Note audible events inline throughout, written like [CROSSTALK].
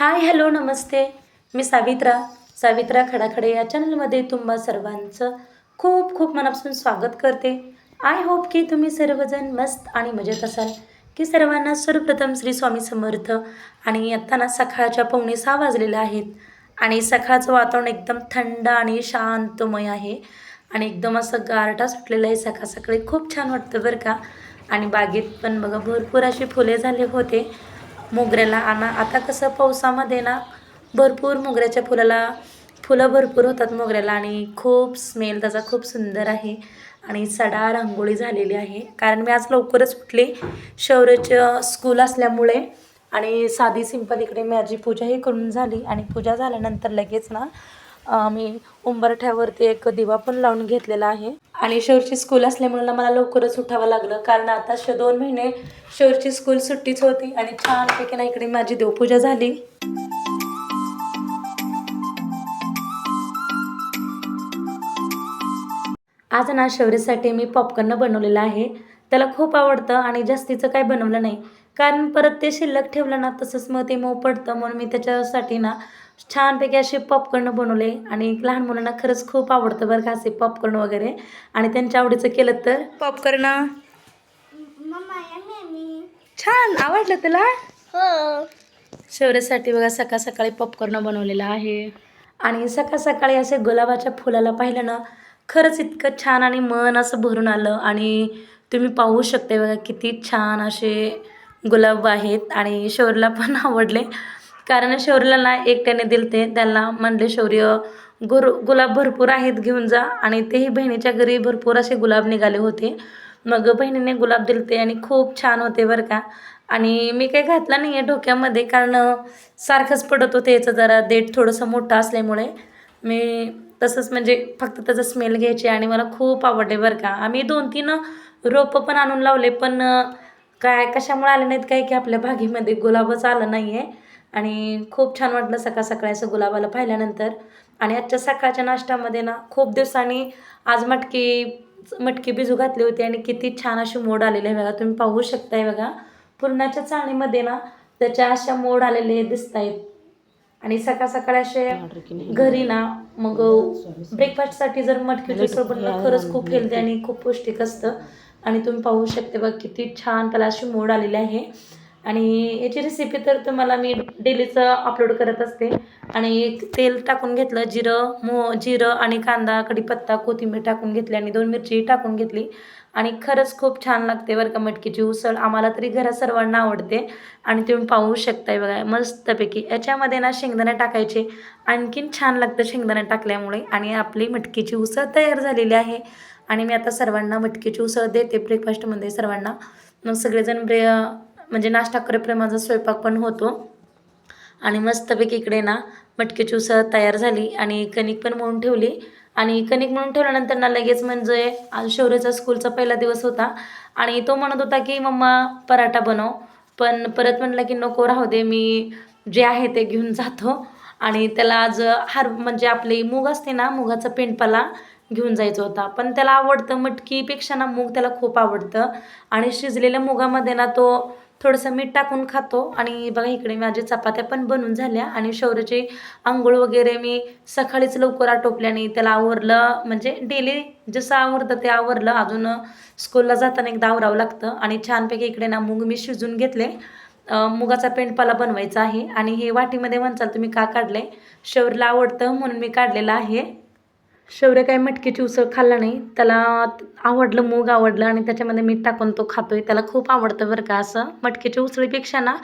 Hi hello नमस्ते. मी सावित्रा सावित्रा खडाखडे या चॅनलमध्ये तुम्हा सर्वांचं खूप खूप मनापासून स्वागत करते. आय होप की तुम्ही सर्वजण मस्त आणि मजेत असाल की सर्वांना सर्वप्रथम श्री स्वामी समर्थ आणि आत्ता ना सकाळच्या पावणे सहा वाजलेल्या आहेत आणि सकाळचं वातावरण एकदम थंड आणि शांतमय आहे आणि एकदम असं गारटा सुटलेलं आहे. सकाळ सकाळी खूप छान वाटतं बरं का. आणि बागेत पण बघा भरपूर असे फुले झाले होते. मोगऱ्याला आणि. आता कसं पावसामध्ये ना भरपूर मोगऱ्याच्या फुलाला फुलं भरपूर होतात मोगऱ्याला आणि खूप स्मेल त्याचा खूप सुंदर आहे. आणि सडा रांगोळी झालेली आहे. कारण मी आज लवकरच उठले. शौर्याचं स्कूल असल्यामुळे आणि साधी सिंपल इकडे माझी पूजाही करून झाली. आणि पूजा झाल्यानंतर लगेच ना मी उंबरठ्यावरती एक दिवा पण लावून घेतलेला आहे. आणि शौरची स्कूल असल्यामुळे मला लवकरच उठावं लागलं. कारण आता श दोन महिने शौरची स्कूल सुट्टीच होती आणि छानपैकी ना इकडे माझी देवपूजा झाली. आज ना शौर्यसाठी मी पॉपकॉर्न बनवलेलं आहे. त्याला खूप आवडतं आणि जास्तीचं काय बनवलं नाही. कारण परत ते शिल्लक ठेवलं ना तसंच मग ते मऊ पडतं. म्हणून मी त्याच्यासाठी ना छानपैकी असे पॉपकॉर्न बनवले. आणि लहान मुलांना खरंच खूप आवडतं बरं का असे पॉपकॉर्न वगैरे. आणि त्यांच्या आवडीचं केलं तर? पॉपकॉर्न मम्मा यम्मी यम्मी छान. आवडलं तुला? हो. शौर्यासाठी बघा सकाळ सकाळी पॉपकॉर्न बनवलेला आहे. आणि सकाळ सकाळी असे गुलाबाच्या फुलाला पाहिलं ना खरंच इतकं छान आणि मन असं भरून आलं. आणि तुम्ही पाहू शकता बघा किती छान असे गुलाब आहेत. आणि शौर्यला पण [LAUGHS] आवडले. कारण शौर्यला ना एकट्याने दिलते त्याला म्हणले शौर्य गुरु गुलाब भरपूर आहेत घेऊन जा. आणि तेही बहिणीच्या घरी भरपूर असे गुलाब निघाले होते. मग बहिणीने गुलाब दिलते आणि खूप छान होते बरं का. आणि मी काही घातला नाही आहे डोक्यामध्ये कारण सारखंच पडत होते. याचं जरा देठ थोडंसं मोठं असल्यामुळे मी तसंच म्हणजे फक्त त्याचा स्मेल घ्यायचे आणि मला खूप आवडते बरं का. आम्ही दोन तीन रोपं पण आणून लावले पण काय कशामुळे आले नाहीत काय की आपल्या बागेमध्ये गुलाबच आलं नाही आहे आणि खूप छान वाटलं सकाळ सकाळी असं गुलाबाला पाहिल्यानंतर. आणि आजच्या सकाळच्या नाश्त्यामध्ये ना खूप दिवसांनी आज मटकी मटकी भिजू घातली होती आणि किती छान अशी मोड आलेले आहे बघा. तुम्ही पाहू शकताय बघा. पूर्णाच्या चाळणीमध्ये ना त्याच्या अशा मोड आलेले दिसत आहेत आणि सकाळ सकाळ असे घरी ना मग ब्रेकफास्टसाठी जर मटकीची उसळ बनवलं खरंच खूप हेल्दी आणि खूप पौष्टिक असतं. आणि तुम्ही पाहू शकते बघ किती छान त्याला अशी मोड आलेली आहे. आणि याची रेसिपी तर तुम्हाला मी डेलीचं अपलोड करत असते. आणि एक तेल टाकून घेतलं जिरं मो जिरं आणि कांदा कढीपत्ता कोथिंबीर टाकून घेतली आणि दोन मिरची टाकून घेतली. आणि खरंच खूप छान लागते बरं का मटकीची उसळ. आम्हाला तरी घरात सर्वांना आवडते. आणि तुम्ही पाहू शकताय बघा मस्तपैकी. याच्यामध्ये ना शेंगदाणे टाकायचे. आणखीन छान लागतं शेंगदाणे टाकल्यामुळे. आणि आपली मटकीची उसळ तयार झालेली आहे. आणि मी आता सर्वांना मटकीची उसळ देते ब्रेकफास्टमध्ये सर्वांना. मग सगळेजण ब्रे म्हणजे नाश्ता करेपर्यंत माझा स्वयंपाक पण होतो. आणि मस्तपैकी इकडे ना मटकीची उसळ तयार झाली आणि कणिक पण म्हणून ठेवली. आणि कणिक म्हणून ठेवल्यानंतर ना लगेच म्हणजे आज शौर्याचा स्कूलचा पहिला दिवस होता. आणि तो म्हणत होता की मम्मा पराठा बनव. पण परत म्हटलं की नको राहू दे मी जे आहे ते घेऊन जातो. आणि त्याला आज हार म्हणजे आपली मूग असते ना मुगाचा पेंडपाला घेऊन जायचं होता. पण त्याला आवडतं मटकीपेक्षा ना मूग त्याला खूप आवडतं. आणि शिजलेल्या मुगामध्ये ना तो थोडंसं मीठ टाकून खातो. आणि बघा इकडे माझ्या चपात्या पण बनून झाल्या. आणि शौर्याची आंघोळ वगैरे मी सकाळीच लवकर आटोपल्याने त्याला आवरलं. म्हणजे डेली जसं आवरतं ते आवरलं. अजून स्कूलला जाताना एकदा आवरावं लागतं. आणि छानपैकी इकडे ना मूग मी शिजून घेतले. मुगाचा पेंडपाला बनवायचा आहे. आणि हे वाटीमध्ये म्हणचाल तुम्ही का काढले? शौर्यला आवडतं म्हणून मी काढलेलं आहे. शौर्य काय मटकीची उसळ खाल्ला नाही. त्याला आवडलं मूग आवडलं आणि त्याच्यामध्ये मीठ टाकून तो खातोय. त्याला खूप आवडतं बरं का असं. मटकीच्या उसळीपेक्षा ना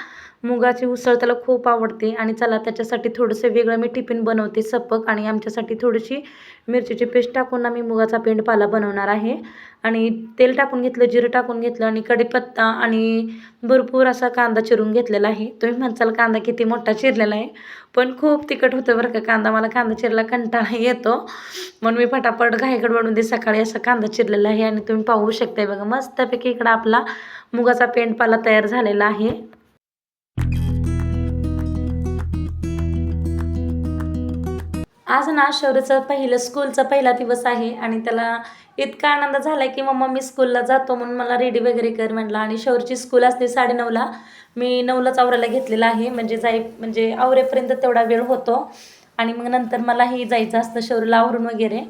मुगाची उसळ त्याला खूप आवडते आणि चला त्याच्यासाठी थोडंसं वेगळं मी टिफिन बनवते सपक आणि आमच्यासाठी थोडीशी मिरचीची पेस्ट टाकून आम्ही मुगाचा पेंडपाला बनवणार आहे. आणि तेल टाकून घेतलं जिरं टाकून घेतलं आणि कढीपत्ता आणि भरपूर असा कांदा चिरून घेतलेला आहे. तुम्ही म्हणसाल कांदा किती मोठा चिरलेला आहे पण खूप तिखट होतं बरं का. कांदा मला कांदा चिरला कंटाळा येतो. म्हणून मी फटाफट घाईकड बनवून दे सकाळी असा कांदा चिरलेला आहे आणि तुम्ही पाहू शकताय बघा मस्तपैकी इकडं आपला मुगाचा पेंडपाला तयार झालेला आहे. आज ना शौर्यचं पहिलं स्कूलचा पहिला दिवस आहे आणि त्याला इतका आनंद झाला की मम्मा मी स्कूलला जातो म्हणून मला रेडी वगैरे कर म्हटलं आणि शौरची स्कूल असते साडेनऊला. मी नऊलाच आवरायला घेतलेला आहे. म्हणजे जाई म्हणजे आवरेपर्यंत तेवढा वेळ होतो. आणि मग नंतर मलाही जायचं असतं शौर्यला आवरून वगैरे.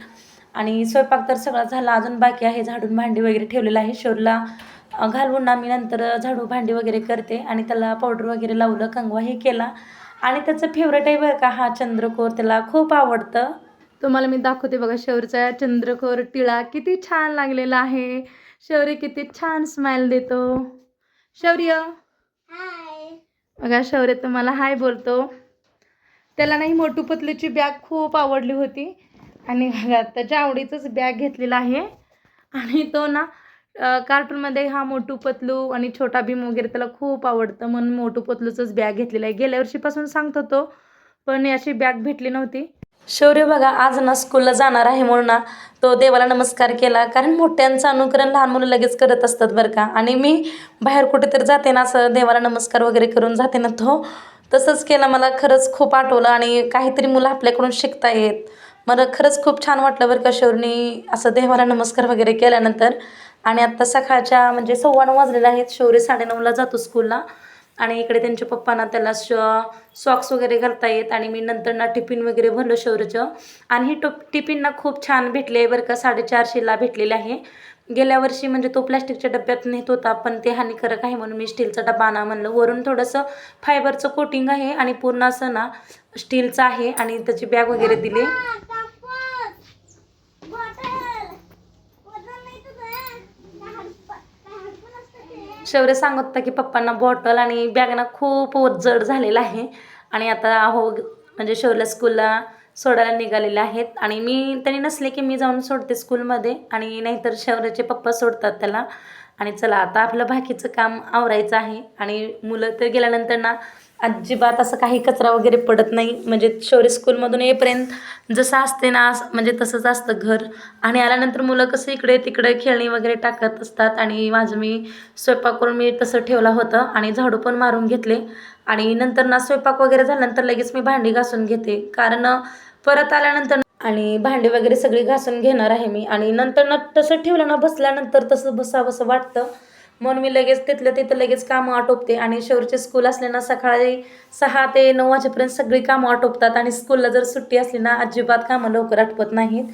आणि स्वयंपाक तर सगळा झाला. अजून बाकी आहे झाडून भांडी वगैरे ठेवलेलं आहे. शौरला घालवून ना मी नंतर झाडू भांडी वगैरे करते. आणि त्याला पावडर वगैरे लावलं कंगवाही केला. आणि त्याचं फेवरेट आहे बरं का हा चंद्रकोर त्याला खूप आवडतं. तुम्हाला मी दाखवते बघा शौर्यचा चंद्रकोर टिळा किती छान लागलेला आहे. शौर्य किती छान स्माइल देतो. शौर्य. हाय बघा शौर्य तुम्हाला हाय बोलतो. त्याला नाही मोटू पतलूची बॅग खूप आवडली होती. आणि बघा त्याच्या आवडीचंच बॅग घेतलेला आहे. आणि तो ना कार्टूनमध्ये हा मोटू पतलू आणि छोटा भीम वगैरे त्याला खूप आवडतं. म्हणून मोटू पतलूचंच बॅग घेतलेलं आहे. गेल्या वर्षीपासून सांगत होतो पण अशी बॅग भेटली नव्हती. शौर्य बघा आज ना स्कूलला जाणार आहे म्हणून ना तो देवाला नमस्कार केला. कारण मोठ्यांचं अनुकरण लहान मुलं लगेच करत असतात बरं का. आणि मी बाहेर कुठेतरी जाते ना असं देवाला नमस्कार वगैरे करून जाते ना तो. तसंच केलं मला खरंच खूप आठवलं आणि काहीतरी मुलं आपल्याकडून शिकता येत मला खरंच खूप छान वाटलं बरं का शौर्यनी असं देवाला नमस्कार वगैरे केल्यानंतर. आणि आत्ता सकाळच्या म्हणजे सव्वा नऊ वाजलेले आहेत. शौर्य साडेनऊला जातो स्कूलला आणि इकडे त्यांच्या पप्पांना त्याला श सॉक्स वगैरे घालता येत आणि मी नंतर ना टिफिन वगैरे भरलं शौर्यचं. आणि ही टोप टिफिन ना खूप छान भेटले आहे बरं का. साडेचारशेला भेटलेले आहे. गेल्या वर्षी म्हणजे तो प्लॅस्टिकच्या डब्यात नेत होता पण ते हानिकारक आहे म्हणून मी स्टीलचा डबा आणा म्हणलं. वरून थोडंसं फायबरचं कोटिंग आहे आणि पूर्ण असं ना स्टीलचं आहे आणि त्याची बॅग वगैरे दिली. शौर्य सांगत होता की पप्पांना बॉटल आणि बॅगना खूप जड झालेला आहे. आणि आता हो म्हणजे शौर्यला स्कूलला सोडायला निघालेले आहेत. आणि मी त्यांनी नसले की मी जाऊन सोडते स्कूलमध्ये आणि नाहीतर शौर्याचे पप्पा सोडतात त्याला. आणि चला आता आपलं बाकीचं काम आवरायचं आहे. आणि मुलं तर गेल्यानंतर ना अजिबात असं काही कचरा वगैरे पडत नाही. म्हणजे शौर्य स्कूलमधून येईपर्यंत जसं असते ना असं- म्हणजे तसंच असतं घर. आणि आल्यानंतर मुलं कसं इकडे तिकडे खेळणी वगैरे टाकत असतात. आणि माझं मी स्वयंपाक करून मी तसं ठेवलं होतं आणि झाडू पण मारून घेतले. आणि नंतर ना स्वयंपाक वगैरे झाल्यानंतर लगेच मी भांडी घासून घेते. कारण परत आल्यानंतर आणि भांडी वगैरे सगळी घासून घेणार आहे मी. आणि नंतर ना तसं ठेवलं ना बसल्यानंतर तसं बसावंसं वाटतं. म्हणून मी लगेच तिथलं तिथं लगेच कामं आटोपते. आणि शौरचे स्कूल असले ना सकाळी सहा ते नऊ वाजेपर्यंत सगळी कामं आटोपतात. आणि स्कूलला जर सुट्टी असली ना अजिबात कामं लवकर आटपत नाहीत.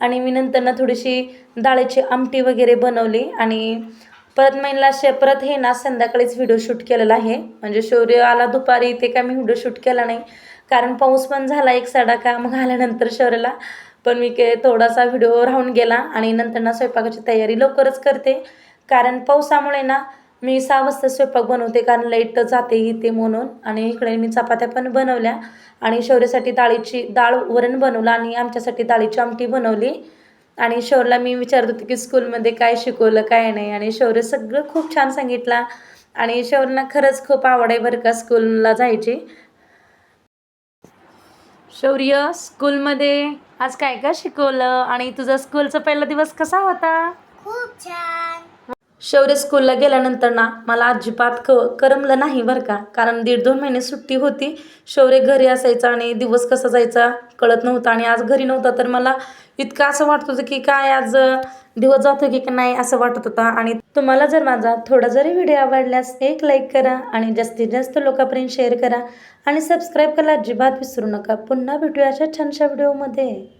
आणि मी नंतर ना थोडीशी डाळीची आमटी वगैरे बनवली. आणि परत महिला शे परत हे ना संध्याकाळीच व्हिडिओ शूट केलेला आहे. म्हणजे शौर्य आला दुपारी ते काय मी व्हिडिओ शूट केला नाही. कारण पाऊस पण झाला एक साडा का मग आल्यानंतर शौर्याला. पण मी के थोडासा व्हिडिओ राहून गेला. आणि नंतर ना स्वयंपाकाची तयारी लवकरच करते. कारण पावसामुळे ना मी सहा वाजता स्वयंपाक बनवते कारण लाइट जाते इथे म्हणून. आणि इकडे मी चपात्या पण बनवल्या आणि शौर्यासाठी डाळीची डाळ वरण बनवलं आणि आमच्यासाठी डाळीची आमटी बनवली. आणि शौरला मी विचारत होते की स्कूलमध्ये काय शिकवलं काय नाही. आणि शौर्य सगळं खूप छान सांगितलं. आणि शौर्यला खरंच खूप आवड आहे बरं का स्कूलला जायची. शौर्य स्कूलमध्ये आज काय काय शिकवलं? आणि तुझा स्कूलचा पहिला दिवस कसा होता? खूप छान. शौर्य स्कूलला गेल्यानंतर ना मला अजिबात क करमलं नाही बरं का. कारण दीड दोन महिने सुट्टी होती. शौर्य घरी असायचा आणि दिवस कसा जायचा कळत नव्हता आणि आज घरी नव्हता तर मला इतकं असं वाटत होतं की काय आज दिवस जातो की नाही असं वाटत होता. आणि तुम्हाला जर माझा थोडा जरी व्हिडिओ आवडल्यास एक लाईक करा आणि जास्तीत जास्त लोकांपर्यंत शेअर करा. आणि सबस्क्राईब करायला अजिबात विसरू नका. पुन्हा भेटूया अशा छानशा व्हिडिओमध्ये